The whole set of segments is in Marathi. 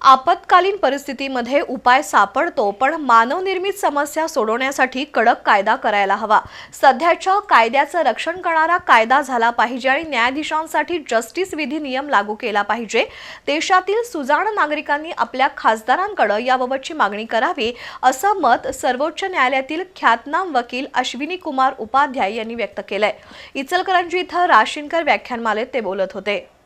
आपत्कालीन परिस्थितीमध्ये उपाय सापडतो पण मानवनिर्मित समस्या सोडवण्यासाठी कडक कायदा करायला हवा. सध्याच्या कायद्याचं रक्षण करणारा कायदा झाला पाहिजे आणि न्यायाधीशांसाठी जस्टिस विधी नियम लागू केला पाहिजे. देशातील सुजाण नागरिकांनी आपल्या खासदारांकडे याबाबतची मागणी करावी असं मत सर्वोच्च न्यायालयातील ख्यातनाम वकील अश्विनी कुमार उपाध्याय यांनी व्यक्त केलंय. इचलकरंजी इथं राशींकर व्याख्यानमालेत ते बोलत होते.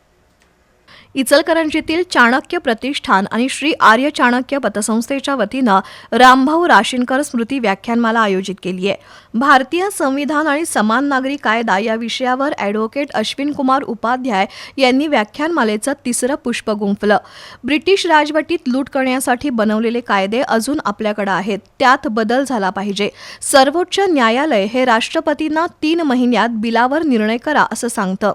इचलकरंजीतील चाणक्य प्रतिष्ठान आणि श्री आर्य चाणक्य पतसंस्थेच्या वतीनं रामभाऊ राशीनकर स्मृती व्याख्यानमाला आयोजित केली आहे. भारतीय संविधान आणि समान नागरी कायदा या विषयावर ॲडव्होकेट अश्विन कुमार उपाध्याय यांनी व्याख्यानमालेचं तिसरं पुष्प गुंफलं. ब्रिटिश राजवटीत लूट करण्यासाठी बनवलेले कायदे अजून आपल्याकडे आहेत. त्यात बदल झाला पाहिजे. सर्वोच्च न्यायालय हे राष्ट्रपतींना तीन महिन्यात बिलावर निर्णय करा असं सांगतं.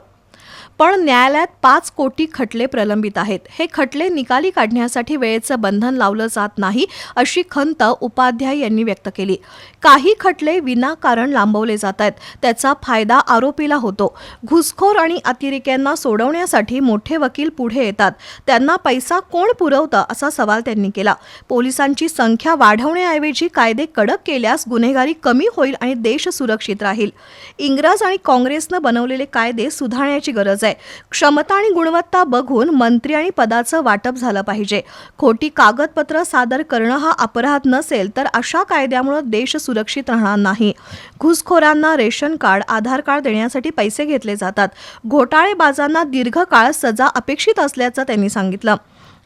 पण न्यायालयात पाच कोटी खटले प्रलंबित आहेत. हे खटले निकाली काढण्यासाठी वेळेचं बंधन लावलं जात नाही अशी खंत उपाध्याय यांनी व्यक्त केली. काही खटले विनाकारण लांबवले जात आहेत. त्याचा फायदा आरोपीला होतो. घुसखोर आणि अतिरेक्यांना सोडवण्यासाठी मोठे वकील पुढे येतात. त्यांना पैसा कोण पुरवतं असा सवाल त्यांनी केला. पोलिसांची संख्या वाढवण्याऐवजी कायदे कडक केल्यास गुन्हेगारी कमी होईल आणि देश सुरक्षित राहील. इंग्रज आणि काँग्रेसनं बनवलेले कायदे सुधारण्याची गरज आहे. क्षमता आणि गुणवत्ता बघून मंत्री आणि पदाचं वाटप झालं पाहिजे. खोटी कागदपत्र सादर करणं हा अपराध नसेल तर अशा कायद्यामुळे देश सुरक्षित राहणार नाही. घुसखोरांना रेशन कार्ड आधार कार्ड देण्यासाठी पैसे घेतले जातात. घोटाळेबाजांना दीर्घकाळ सजा अपेक्षित असल्याचं त्यांनी सांगितलं.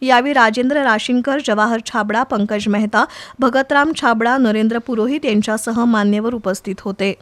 यावेळी राजेंद्र राशींकर जवाहर छाबडा पंकज मेहता भगतराम छाबडा नरेंद्र पुरोहित यांच्यासह मान्यवर उपस्थित होते.